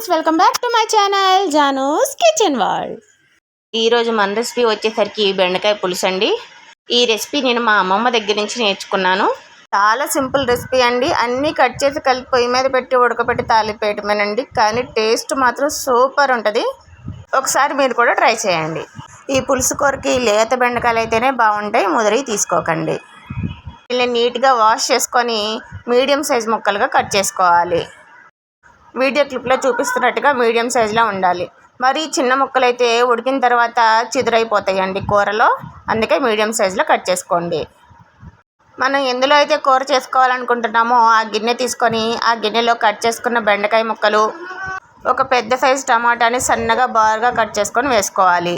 Friends welcome back to my channel Janu's kitchen world. ఈరోజు మన recipe వచ్చేసరికి బెండకాయ పులుసు అండి. ఈ రెసిపీ నేను మా అమ్మమ్మ దగ్గర నుంచి నేర్చుకున్నాను. చాలా సింపుల్ రెసిపీ అండి. అన్నీ కట్ చేసి కలిపి పొయ్యి మీద పెట్టి ఉడకబెట్టి తాలిపేయటమేనండి. కానీ టేస్ట్ మాత్రం సూపర్ ఉంటుంది. ఒకసారి మీరు కూడా ట్రై చేయండి. ఈ పులుసు కూరకి లేత బెండకాయలు అయితేనే బాగుంటాయి. ముదిరి తీసుకోకండి. వీళ్ళని నీట్గా వాష్ చేసుకొని మీడియం సైజ్ ముక్కలుగా కట్ చేసుకోవాలి. వీడియో క్లిప్లో చూపిస్తున్నట్టుగా మీడియం సైజులో ఉండాలి. మరి చిన్న ముక్కలు అయితే ఉడికిన తర్వాత చిదురైపోతాయండి కూరలో. అందుకే మీడియం సైజులో కట్ చేసుకోండి. మనం ఎందులో అయితే కూర చేసుకోవాలనుకుంటున్నామో ఆ గిన్నె తీసుకొని ఆ గిన్నెలో కట్ చేసుకున్న బెండకాయ ముక్కలు ఒక పెద్ద సైజు టమాటాని సన్నగా బారుగా కట్ చేసుకొని వేసుకోవాలి.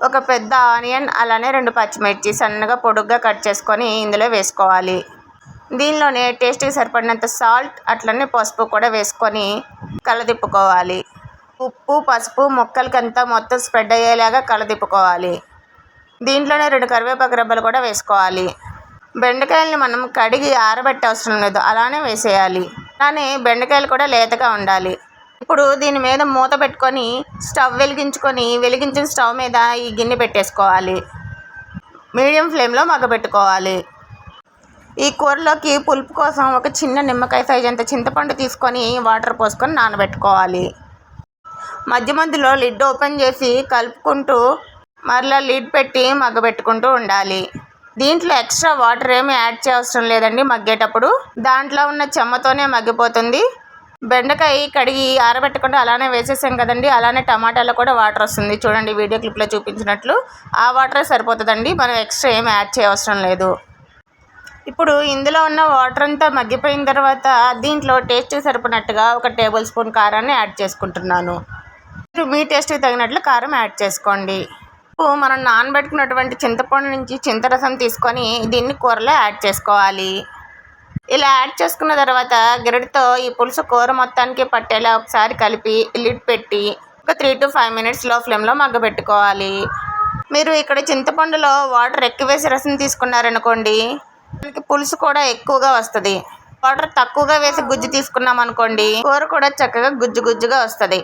ఒక పెద్ద ఆనియన్ అలానే రెండు పచ్చిమిర్చి సన్నగా పొడుగ్గా కట్ చేసుకొని ఇందులో వేసుకోవాలి. దీనిలోనే టేస్ట్కి సరిపడినంత సాల్ట్ అట్లనే పసుపు కూడా వేసుకొని కలదిప్పుకోవాలి. ఉప్పు పసుపు ముక్కలకంతా మొత్తం స్ప్రెడ్ అయ్యేలాగా కలదిప్పుకోవాలి. దీంట్లోనే రెండు కరివేపాకు రెబ్బలు కూడా వేసుకోవాలి. బెండకాయలని మనం కడిగి ఆరబెట్టే అవసరం లేదు అలానే వేసేయాలి. కానీ బెండకాయలు కూడా లేతగా ఉండాలి. ఇప్పుడు దీని మీద మూత పెట్టుకొని స్టవ్ వెలిగించుకొని వెలిగించిన స్టవ్ మీద ఈ గిన్నె పెట్టేసుకోవాలి. మీడియం ఫ్లేమ్లో మగ్గబెట్టుకోవాలి ఈ కూరలోకి పులుపు కోసం ఒక చిన్న నిమ్మకాయ సైజ్ అంత చింతపండు తీసుకొని వాటర్ పోసుకొని నానబెట్టుకోవాలి. మధ్య మధ్యలో లిడ్ ఓపెన్ చేసి కలుపుకుంటూ మరలా లిడ్ పెట్టి మగ్గబెట్టుకుంటూ ఉండాలి. దీంట్లో ఎక్స్ట్రా వాటర్ ఏమి యాడ్ చేయవసరం లేదండి మగ్గేటప్పుడు. దాంట్లో ఉన్న చెమ్మతోనే మగ్గిపోతుంది. బెండకాయ కడిగి ఆరబెట్టకుండా అలానే వేసేసాం కదండి అలానే టమాటాలో కూడా వాటర్ వస్తుంది. చూడండి వీడియో క్లిప్లో చూపించినట్లు ఆ వాటరే సరిపోతుందండి మనం ఎక్స్ట్రా ఏమి యాడ్ చేయవసరం లేదు. ఇప్పుడు ఇందులో ఉన్న వాటర్ అంతా మగ్గిపోయిన తర్వాత దీంట్లో టేస్ట్ సరిపడినట్టుగా ఒక టేబుల్ స్పూన్ కారాన్ని యాడ్ చేసుకుంటున్నాను. మీరు మీ టేస్ట్కి తగినట్లు కారం యాడ్ చేసుకోండి. ఇప్పుడు మనం నానబెట్టుకున్నటువంటి చింతపండు నుంచి చింతరసం తీసుకొని దీన్ని కూరలో యాడ్ చేసుకోవాలి. ఇలా యాడ్ చేసుకున్న తర్వాత గిరడితో ఈ పులుసు కూర మొత్తానికి పట్టేలా ఒకసారి కలిపి లిడ్ పెట్టి ఒక త్రీ టు ఫైవ్ మినిట్స్లో ఫ్లేమ్లో మగ్గబెట్టుకోవాలి. మీరు ఇక్కడ చింతపండులో వాటర్ ఎక్కువేసి రసం తీసుకున్నారనుకోండి మనకి పులుసు కూడా ఎక్కువగా వస్తుంది. వాటర్ తక్కువగా వేసి గుజ్జు తీసుకున్నాం అనుకోండి కూర కూడా చక్కగా గుజ్జు గుజ్జుగా వస్తుంది.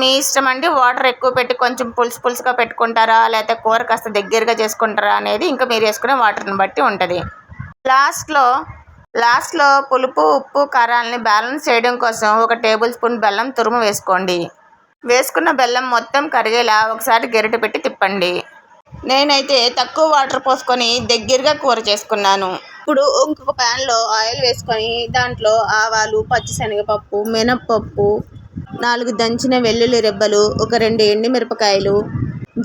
మీ ఇష్టం అండి వాటర్ ఎక్కువ పెట్టి కొంచెం పులుసు పులుసుగా పెట్టుకుంటారా లేకపోతే కూర కాస్త దగ్గరగా చేసుకుంటారా అనేది ఇంకా మీరు వేసుకునే వాటర్ని బట్టి ఉంటుంది. లాస్ట్లో లాస్ట్లో పులుపు ఉప్పు కారాలని బ్యాలెన్స్ చేయడం కోసం ఒక టేబుల్ స్పూన్ బెల్లం తురుము వేసుకోండి. వేసుకున్న బెల్లం మొత్తం కరిగేలా ఒకసారి గెరిట పెట్టి తిప్పండి. నేనైతే తక్కువ వాటర్ పోసుకొని దగ్గరగా కూర చేసుకున్నాను. ఇప్పుడు ఇంకొక ప్యాన్లో ఆయిల్ వేసుకొని దాంట్లో ఆవాలు పచ్చిశనగపప్పు మినప్పప్పు నాలుగు దంచిన వెల్లుల్లి రెబ్బలు ఒక రెండు ఎండుమిరపకాయలు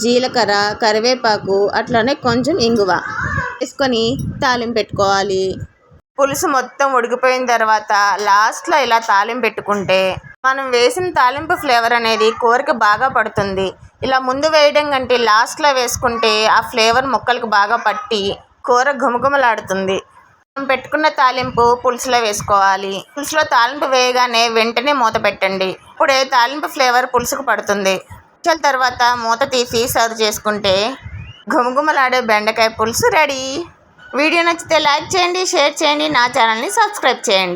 జీలకర్ర కరివేపాకు అట్లానే కొంచెం ఇంగువ వేసుకొని తాలింపు పెట్టుకోవాలి. పులుసు మొత్తం ఉడికిపోయిన తర్వాత లాస్ట్లో ఇలా తాలింపు పెట్టుకుంటే మనం వేసిన తాలింపు ఫ్లేవర్ అనేది కూరకి బాగా పడుతుంది. ఇలా ముందు వేయడం కంటే లాస్ట్లో వేసుకుంటే ఆ ఫ్లేవర్ మొక్కలకు బాగా పట్టి కూర ఘుమఘుమలాడుతుంది. మనం పెట్టుకున్న తాలింపు పులుసులో వేసుకోవాలి. పులుసులో తాలింపు వేయగానే వెంటనే మూత పెట్టండి. ఇప్పుడే తాలింపు ఫ్లేవర్ పులుసుకు పడుతుంది. నిమిషాల తర్వాత మూత తీసి సర్వ్ చేసుకుంటే ఘుమఘుమలాడే బెండకాయ పులుసు రెడీ. వీడియో నచ్చితే లైక్ చేయండి షేర్ చేయండి నా ఛానల్ని సబ్స్క్రైబ్ చేయండి.